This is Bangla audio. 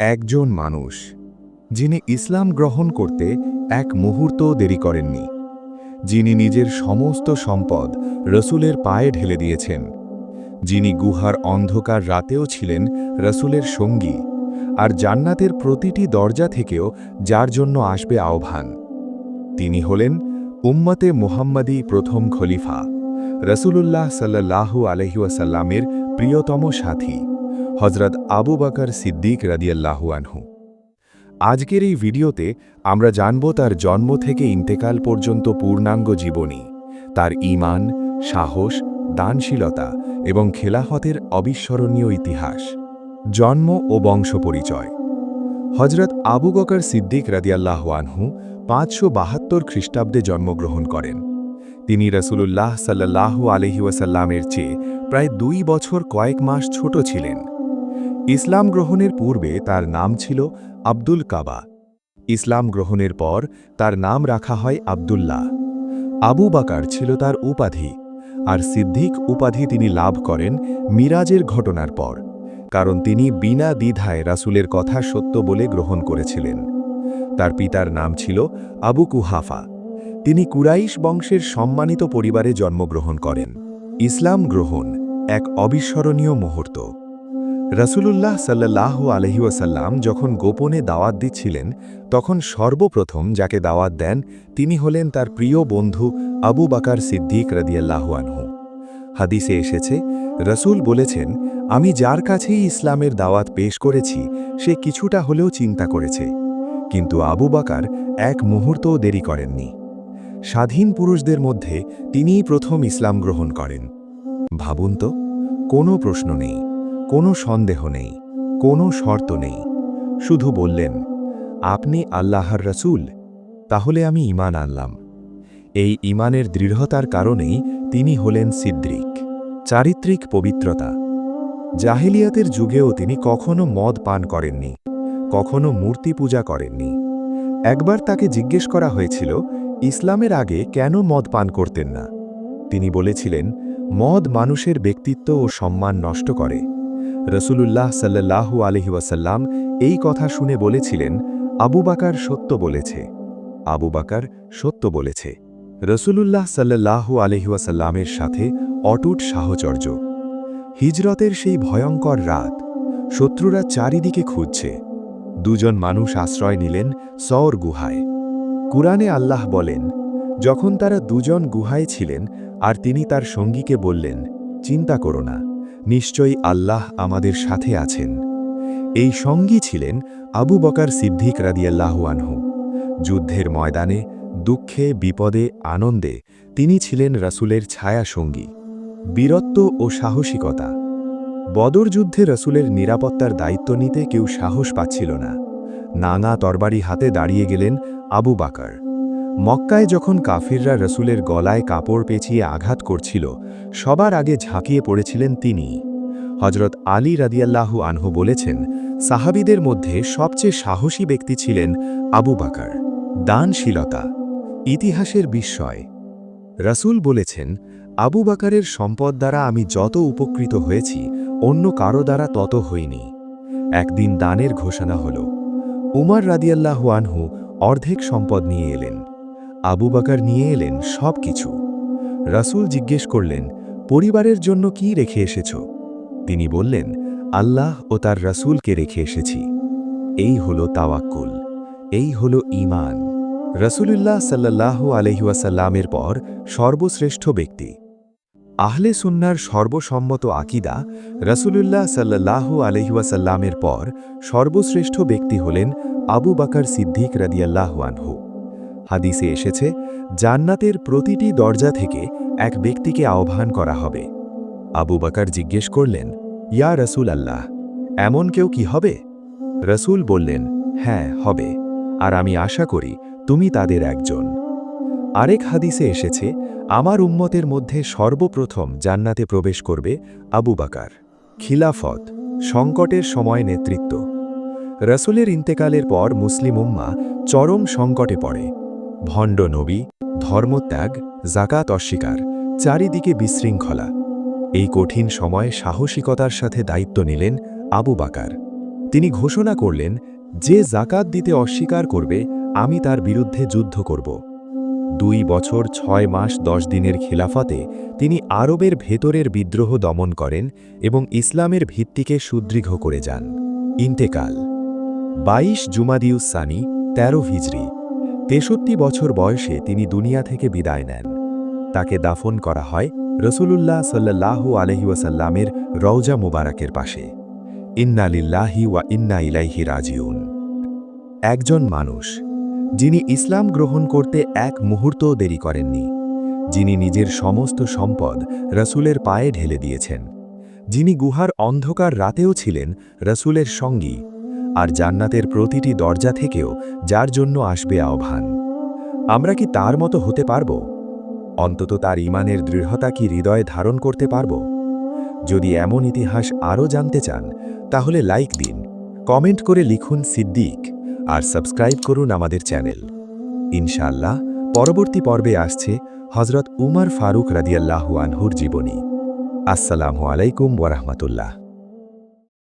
একজন মানুষ, যিনি ইসলাম গ্রহণ করতে এক মুহূর্ত দেরি করেননি, যিনি নিজের সমস্ত সম্পদ রসুলের পায়ে ঢেলে দিয়েছেন, যিনি গুহার অন্ধকার রাতেও ছিলেন রসুলের সঙ্গী আর জান্নাতের প্রতিটি দরজা থেকেও যার জন্য আসবে আহ্বান। তিনি হলেন উম্মতে মুহাম্মাদি প্রথম খলিফা, রসুলুল্লাহ সাল্লাহু আলহিউসাল্লামের প্রিয়তম সাথী। হজরত আবু বাকর সিদ্দিক রাদিয়াল্লাহু আনহু। আজকের এই ভিডিওতে আমরা জানব তার জন্ম থেকে ইন্তেকাল পর্যন্ত পূর্ণাঙ্গ জীবনী, তার ঈমান, সাহস, দানশীলতা এবং খেলাফতের অবিস্মরণীয় ইতিহাস, জন্ম ও বংশ পরিচয়। হজরত আবু বকর সিদ্দিক রাদিয়াল্লাহু আনহু পাঁচশো বাহাত্তর খ্রিস্টাব্দে জন্মগ্রহণ করেন। তিনি রসুলুল্লাহ সাল্লাহু আলহি ওয়াসাল্লামের চেয়ে প্রায় দুই বছর কয়েক মাস ছোট ছিলেন। ইসলাম গ্রহণের পূর্বে তার নাম ছিল আব্দুল কাবা। ইসলাম গ্রহণের পর তার নাম রাখা হয় আবদুল্লাহ। আবু বাকার ছিল তার উপাধি, আর সিদ্দিক উপাধি তিনি লাভ করেন মিরাজের ঘটনার পর, কারণ তিনি বিনা দ্বিধায় রাসুলের কথা সত্য বলে গ্রহণ করেছিলেন। তার পিতার নাম ছিল আবু কুহাফা। তিনি কুরাইশ বংশের সম্মানিত পরিবারে জন্মগ্রহণ করেন। ইসলাম গ্রহণ এক অবিস্মরণীয় মুহূর্ত। রসুলুল্লাহ সাল্লাহ আলহিউসাল্লাম যখন গোপনে দাওয়াত দিচ্ছিলেন, তখন সর্বপ্রথম যাকে দাওয়াত দেন তিনি হলেন তার প্রিয় বন্ধু আবু বাকার সিদ্দিক রদিয়াল্লাহু আনহু। হাদিসে এসেছে, রসুল বলেছেন, আমি যার কাছেই ইসলামের দাওয়াত পেশ করেছি, সে কিছুটা হলেও চিন্তা করেছে। কিন্তু আবু বাকার এক মুহূর্তও দেরি করেননি। স্বাধীন পুরুষদের মধ্যে তিনিই প্রথম ইসলাম গ্রহণ করেন। ভাবুন তো, কোনো প্রশ্ন নেই। কোনো সন্দেহ নেই, কোনো শর্ত নেই। শুধু বললেন, আপনি আল্লাহর রসুল, তাহলে আমি ইমান আনলাম। এই ইমানের দৃঢ়তার কারণেই তিনি হলেন সিদ্রিক চারিত্রিক পবিত্রতা। জাহিলিয়াতের যুগেও তিনি কখনো মদ পান করেননি, কখনো মূর্তি পূজা করেননি। একবার তাকে জিজ্ঞেস করা হয়েছিল, ইসলামের আগে কেন মদ পান করতেন না? তিনি বলেছিলেন, মদ মানুষের ব্যক্তিত্ব ও সম্মান নষ্ট করে। রসুলুল্লাহ সাল্লাহু আলহি ওয়াসাল্লাম এই কথা শুনে বলেছিলেন, আবু বাকার সত্য বলেছে, আবু বাকার সত্য বলেছে। রসুলুল্লাহ সাল্লাহু আলহি ওয়াসাল্লামের সাথে অটুট সাহচর্য। হিজরতের সেই ভয়ঙ্কর রাত, শত্রুরা চারিদিকে খুঁজছে। দুজন মানুষ আশ্রয় নিলেন সওর গুহায়। কুরআনে আল্লাহ বলেন, যখন তারা দুজন গুহায় ছিলেন আর তিনি তার সঙ্গীকে বললেন, চিন্তা করো না নিশ্চয়ই আল্লাহ আমাদের সাথে আছেন। এই সঙ্গী ছিলেন আবু বকার সিদ্দিক রাদিয়াল্লাহু আনহু। যুদ্ধের ময়দানে, দুঃখে, বিপদে, আনন্দে তিনি ছিলেন রাসুলের ছায়া সঙ্গী। বীরত্ব ও সাহসিকতা। বদর যুদ্ধে রসুলের নিরাপত্তার দায়িত্ব নিতে কেউ সাহস পাচ্ছিল না। নাঙা তরবারি হাতে দাঁড়িয়ে গেলেন আবু বাকার। মক্কায় যখন কাফিররা রসুলের গলায় কাপড় পেঁচিয়ে আঘাত করছিল, সবার আগে ঝাঁকিয়ে পড়েছিলেন তিনি। হজরত আলী রাদিয়াল্লাহু আনহু বলেছেন, সাহাবিদের মধ্যে সবচেয়ে সাহসী ব্যক্তি ছিলেন আবু বাকার। দানশীলতা, ইতিহাসের বিস্ময়। রাসূল বলেছেন, আবু বাকারের সম্পদ দ্বারা আমি যত উপকৃত হয়েছি, অন্য কারও দ্বারা তত হইনি। একদিন দানের ঘোষণা হল। উমার রাদিয়াল্লাহু আনহু অর্ধেক সম্পদ নিয়ে এলেন। আবু বাকার নিয়ে এলেন সব কিছু রাসূল জিজ্ঞেস করলেন, পরিবারের জন্য কি রেখে এসেছ? তিনি বললেন, আল্লাহ ও তার রাসূলকে রেখে এসেছি। এই হল তাওয়াক্কুল। এই হল ঈমান। রসুলুল্লাহ সাল্লাল্লাহু আলহিউসাল্লামের পর সর্বশ্রেষ্ঠ ব্যক্তি। আহলে সুন্নার সর্বসম্মত আকিদা রসুলুল্লাহ সাল্লাল্লাহু আলহিউসাল্লামের পর সর্বশ্রেষ্ঠ ব্যক্তি হলেন আবু বাকার সিদ্দিক রাদিয়াল্লাহু আনহু। হাদিসে এসেছে, জান্নাতের প্রতিটি দরজা থেকে এক ব্যক্তিকে আহ্বান করা হবে। আবু বাকার জিজ্ঞেস করলেন, ইয়া রসুল আল্লাহ এমন কেউ কি হবে? রসুল বললেন হ্যাঁ হবে, আর আমি আশা করি তুমি তাদের একজন। আরেক হাদিসে এসেছে, আমার উম্মতের মধ্যে সর্বপ্রথম জান্নাতে প্রবেশ করবে আবু বাকার। খিলাফত, সংকটের সময় নেতৃত্ব। রসুলের ইন্তেকালের পর মুসলিম উম্মা চরম সংকটে পড়ে। ভণ্ড নবী, ধর্মত্যাগ জাকাত অস্বীকার, চারিদিকে বিশৃঙ্খলা। এই কঠিন সময়ে সাহসিকতার সাথে দায়িত্ব নিলেন আবু বাকার। তিনি ঘোষণা করলেন, যে জাকাত দিতে অস্বীকার করবে, আমি তার বিরুদ্ধে যুদ্ধ করব। দুই বছর ছয় মাস দশ দিনের খিলাফতে তিনি আরবের ভেতরের বিদ্রোহ দমন করেন এবং ইসলামের ভিত্তিকে সুদৃঢ় করে যান। ইন্তেকাল। বাইশ জুমাদিউস সানি, তেরো হিজরি। তেষট্টি বছর বয়সে তিনি দুনিয়া থেকে বিদায় নেন। তাকে দাফন করা হয় রসুলুল্লাহ সাল্লাহু আলহিউসাল্লামের রওজা মুবারাকের পাশে। ইন্না লিল্লাহি ওয়া ইন্না ইলাইহি রাজিউন। একজন মানুষ, যিনি ইসলাম গ্রহণ করতে এক মুহূর্তও দেরি করেননি, যিনি নিজের সমস্ত সম্পদ রসুলের পায়ে ঢেলে দিয়েছেন, যিনি গুহার অন্ধকার রাতেও ছিলেন রসুলের সঙ্গী। আর জান্নাতের প্রতিটি দরজা থেকেও যার জন্য আসবে আহ্বান। আমরা কি তার মতো হতে পারব? অন্তত তার ইমানের দৃঢ়তা কি হৃদয়ে ধারণ করতে পারব? যদি এমন ইতিহাস আরও জানতে চান, তাহলে লাইক দিন, কমেন্ট করে লিখুন সিদ্দিক, আর সাবস্ক্রাইব করুন আমাদের চ্যানেল। ইনশাল্লাহ পরবর্তী পর্বে আসছে হজরত উমর ফারুক রাদিয়াল্লাহু আনহুর জীবনী। আসসালামু আলাইকুম ওরহমতুল্লাহ